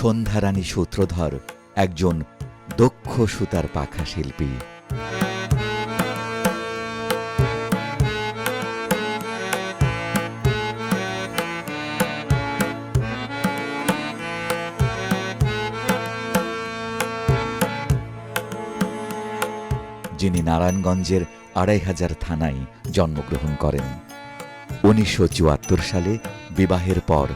সন্ধ্যারানী সূত্রধর, একজন দক্ষ সুতার পাখা শিল্পী। যিনি নারায়ণগঞ্জের আড়াই হাজার থানায় জন্মগ্রহণ করেন। উনিশশো চুয়াত্তর সালে বিবাহের পর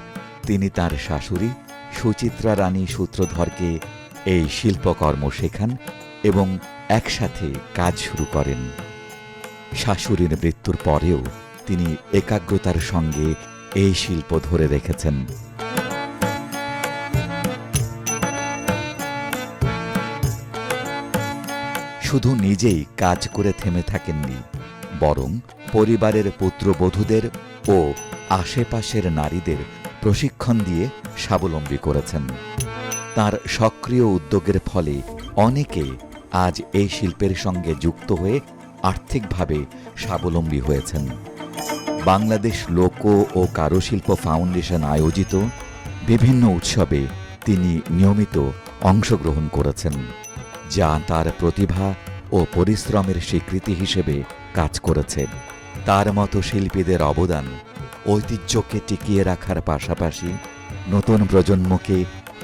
তিনি তার শাশুড়ি সুচিত্রা রানী সূত্রধরকে এই শিল্পকর্ম শেখান এবং একসাথে কাজ শুরু করেন। শাশুড়ির মৃত্যুর পরেও তিনি একাগ্রতার সঙ্গে এই শিল্প ধরে রেখেছেন। শুধু নিজেই কাজ করে থেমে থাকেননি, বরং পরিবারের পুত্রবধূদের ও আশেপাশের নারীদের প্রশিক্ষণ দিয়ে স্বাবলম্বী করেছেন। তার সক্রিয় উদ্যোগের ফলে অনেকে আজ এই শিল্পের সঙ্গে যুক্ত হয়ে আর্থিকভাবে স্বাবলম্বী হয়েছেন। বাংলাদেশ লোক ও কারুশিল্প ফাউন্ডেশন আয়োজিত বিভিন্ন উৎসবে তিনি নিয়মিত অংশগ্রহণ করেছেন, যা তার প্রতিভা ও পরিশ্রমের স্বীকৃতি হিসেবে কাজ করেছে। তার মতো শিল্পীদের অবদান ঐতিহ্যকে টিকিয়ে রাখার পাশাপাশি নতুন প্রজন্মকে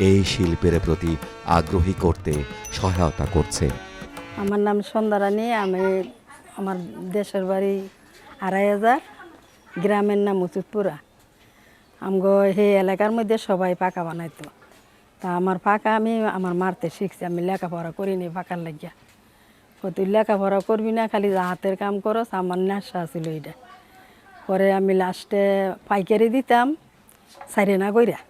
এই শিল্পের প্রতি আগ্রহী করতে সহায়তা করছে। আমার নাম সন্ধ্যা সন্ধ্যারানী, আমি আমার দেশের বাড়ি আড়াই হাজার, গ্রামের নাম উচিতপুরা। আমগো সেই এলাকার মধ্যে সবাই পাকা বানাইতো। তা আমার পাকা আমি আমার মারতে শিখছি, আমি লেখাপড়া করিনি পাকার লাগিয়া। তুই লেখাপড়া করবি না, খালি হাতের কাম করস, আমার নেশা ছিল এটা পরে আমি লাস্টে পাইকারি দিতাম সাইরে না কইরা।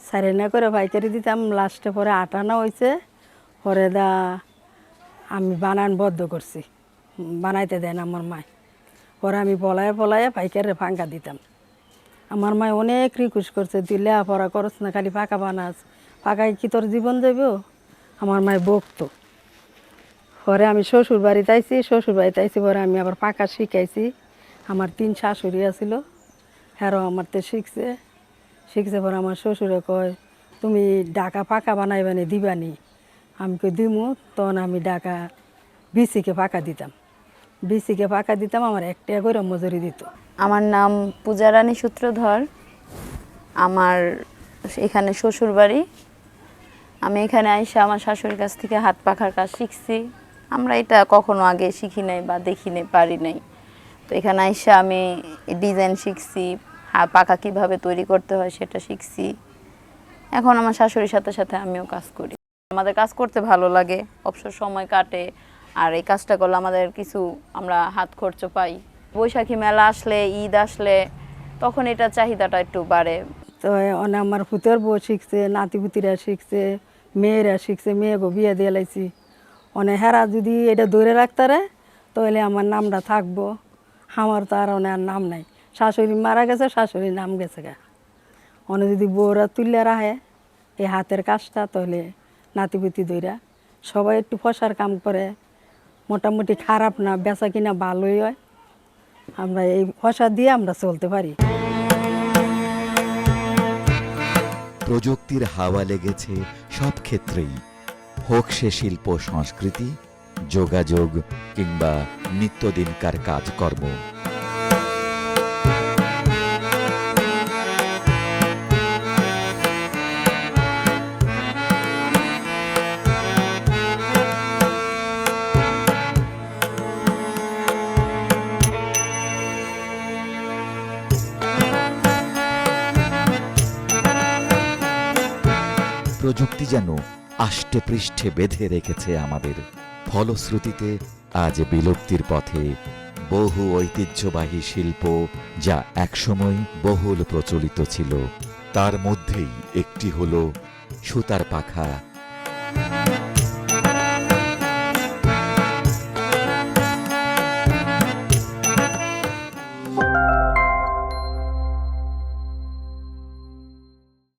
সাইরে না করে পাইকারি দিতাম, লাস্টে পরে আটানা হয়েছে পরে দা আমি বানান বদ্ধ করছি, বানাইতে দেন আমার মায়। পরে আমি পলায় পলায় পাইকারে ফাঙ্কা দিতাম। আমার মায় অনেক রিকোয়েস্ট করছে, তুই লেখাপড়া করস না, খালি পাকা বানাস, পাকায় কি তোর জীবন যাইব? আমার মায় বকতো। পরে আমি শ্বশুর বাড়িতে আইছি শ্বশুর বাড়িতে আইছি পরে আমি আবার পাকা শিখাইছি। আমার তিন শাশুড়ি আছিল। হ্যারো আমার তো শিখছে। শিখছে পর আমার শ্বশুরে কয়, তুমি ডাকা পাকা বানাইবানি, দিবানি। আমি কই, দিমু। তখন আমি ডাকা বিসিকে পাকা দিতাম। বিসিকে ফাঁকা দিতাম, আমার একটা করে মজুরি দিত। আমার নাম পূজারানী সূত্রধর। আমার এখানে শ্বশুর বাড়ি আমি এখানে আইসা আমার শাশুড়ির কাছ থেকে হাত পাখার কাজ শিখছি। আমরা এটা কখনো আগে শিখি নাই বা দেখি নাই, পারি নাই। তো এখানে আইসা আমি ডিজাইন শিখছি পাখা কীভাবে তৈরি করতে হয় সেটা শিখছি। এখন আমার শাশুড়ির সাথে সাথে আমিও কাজ করি। আমাদের কাজ করতে ভালো লাগে, অবসর সময় কাটে, আর এই কাজটা করলে আমাদের কিছু আমরা হাত খরচ পাই। বৈশাখী মেলা আসলে, ঈদ আসলে, তখন এটা চাহিদাটা একটু বাড়ে। তো অনেক আমার পুতের বউ শিখছে, নাতিপুতিরা শিখছে, মেয়েরা শিখছে, মেয়েকে বিয়ে দিয়ে লাইছি। অনেক হেরা যদি এটা ধরে রাখতারে, তাহলে আমার নামটা থাকব। আমার তো আর অনেক নাম নাই। শাশুড়ি মারা গেছে, শাশুড়ির নাম গেছে গা। অনেক যদি বউরা তুললে রাখে এই হাতের কাজটা তাহলে নাতিপুতি দইরা সবাই একটু ফসার কাম করে। মোটামুটি খারাপ না, বেচা কিনা ভালোই হয়। আমরা এই ফসা দিয়ে আমরা চলতে পারি। প্রযুক্তির হাওয়া লেগেছে সব ক্ষেত্রেই। হোক সে শিল্প, সংস্কৃতি যোগাযোগ কিংবা নিত্যদিনকার কাজকর্ম প্রযুক্তি যেন আষ্টে পৃষ্ঠে বেঁধে রেখেছে আমাদের। ফলশ্রুতিতে আজ বিলুপ্তির পথে বহু ঐতিহ্যবাহী শিল্প যা একসময় বহুল প্রচলিত ছিল। তার মধ্যেই একটি হল সুতার পাখা।